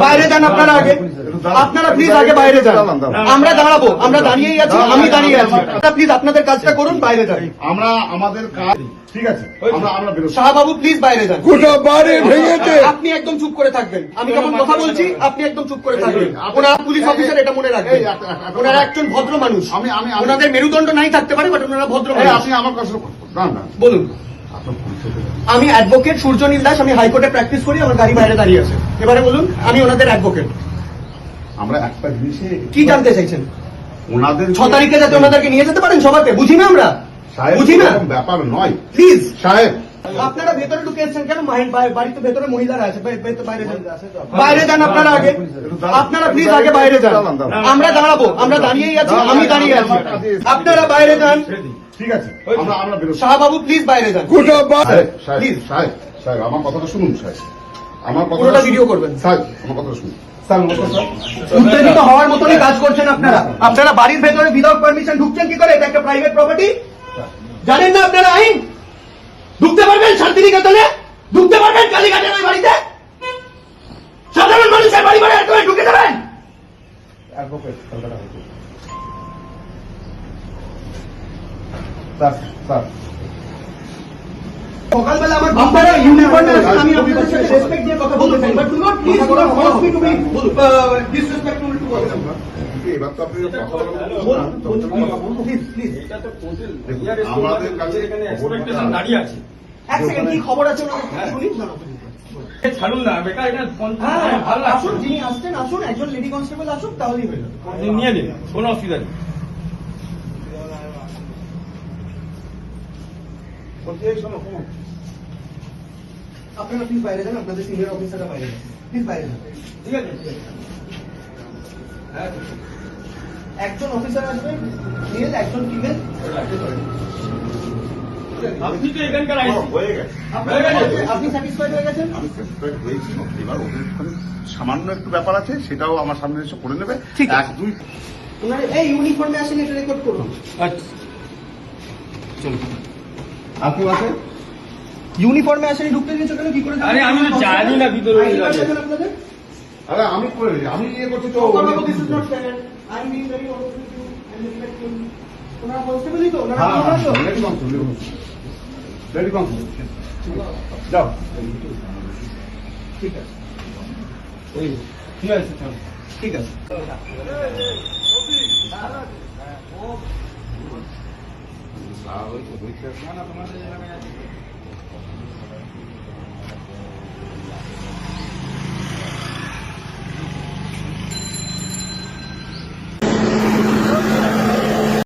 বাইরে যান আপনারা আগে। আপনারা প্লিজ আগে বাইরে যান। আমরা দাঁড়াবো আমরা দাঁড়িয়েই আছি আমি দাঁড়িয়ে আছি। প্লিজ আপনাদের কাজটা করুন বাইরে যান। আমরা আমাদের কাজ ঠিক আছে আমরা আমরা শাহবাবু প্লিজ বাইরে যান। গোটা বাড়ি ভেঙেছে। আপনি একদম চুপ করে থাকবেন। আমি যখন কথা বলছি আপনি একদম চুপ করে থাকবেন। ওনারা পুলিশ অফিসার এটা মনে রাখবেন। ওনারা একজন ভদ্র মানুষ। আমি- ওনাদের মেরুদণ্ড নাই থাকতে পারে বাট ওনারা ভদ্র মানুষ। আপনি আমার না না বলুন। আমি অ্যাডভোকেট সূর্যনীল দাস আমি হাইকোর্টে প্র্যাকটিস করি আমার গাড়ি বাইরে দাঁড়িয়ে আছে। এবারে বলুন আমি ওনাদের অ্যাডভোকেট আমরা একটা জিনিসে কি জানতে চাইছেন? ওনাদের ছ তারিখে যাতে ওনাদেরকে নিয়ে যেতে পারেন সবাইকে বুঝি না আমরা? বুঝি না? ব্যাপার নয়। প্লিজ সাহেব আপনারা ভেতরে ঢুকে এসেছেন কেন বাড়িতে ভেতরে মহিলারা আছে বাইরে যান। বাইরে যান আপনারা আগে। আপনারা প্লিজ আগে বাইরে যান। আমরা দাঁড়াবো আমরা দাঁড়িয়েই আছি আমি দাঁড়িয়ে আছি। আপনারা বাইরে যান। ঠিক আছে আমরা আমরা বেরোচ্ছি শাহবাবু প্লিজ বাইরে যান। গোটা সাহেব সাহেব Please. সাহেব সাহেব আমার কথাটা শুনুন সাহেব। আমার কথা ভিডিও করবেন। সাহেব আমার কথাটা শুনুন। স্যার নমস্কার স্যার। উত্তেজিত হওয়ার মতনই কাজ করছেন আপনারা। আপনারা বাড়ির ভেতরে উইদাউট পারমিশন ঢুকছেন কি করে? এটা একটা প্রাইভেট প্রপার্টি জানেন না আপনারা আইন? শান্তিনিকেতনে ঢুকতে পারবেন কালীঘাটের ওই বাড়িতে? সাধারণ মানুষের বাড়ি বাড়ি একদম ঢুকে যাবেন। Advocate Kolkata high court sir sir সকালবেলা আমার আপনারা ইউনিফর্মে আছেন আমি আপনাদের সাথে রেসপেক্ট দিয়ে কথা বলতে চাই। But do not please do not force me to be disrespectful to others এবার তো আপনি কথা বলুন প্লিজ প্লিজ আমাদের কাছে দাঁড়িয়ে আছে। এক সেকেন্ড কি খবর আছে শুনি না, না, please। এ ছাড়ুন না বেকার এটা হ্যাঁ ভালো আসুন যিনি আসছেন আসুন একজন লেডি কনস্টেবল আসুন তাহলেই হয়ে যাবে। নিয়ে নিন কোনো অসুবিধা নেই। আপনারা প্লিজ বাইরে যান আপনাদের সিনিয়র অফিসাররা বাইরে যান প্লিজ বাইরে যান। ঠিক আছে হ্যাঁ একজন অফিসার আসবে মেল একজন ফিমেল আপনি তো এখানকার হয়ে গেছে। আপনি স্যাটিসফাইড হয়ে গেছেন? আমি satisfied হয়েছি এবার ওদের ওখানে সামান্য একটু ব্যাপার আছে সেটাও আমার সামনে এসে করে নেবে। ঠিক আছে। এক দুই। ওনার এই ইউনিফর্মে আসেন এটা রেকর্ড করুন। আচ্ছা। আপনি আছে ইউনিফর্মে আসেন ঢুকতে দিয়েছ কেন কি করে আরে আমি তো জানি না ভিতরে আরে আমি করে দিই। আমি ইয়ে করছি তো আই বিং ভেরি রেসপেক্টফুল ওনারা কনস্টেবলই তো? ওনারা হ্যাঁ ওনারা তো? রেডি কম রেডি কম যাও ঠিক আছে। ওই ঠিক আছে ঠিক আছে। না না তোমাদের এলাকায় আছে।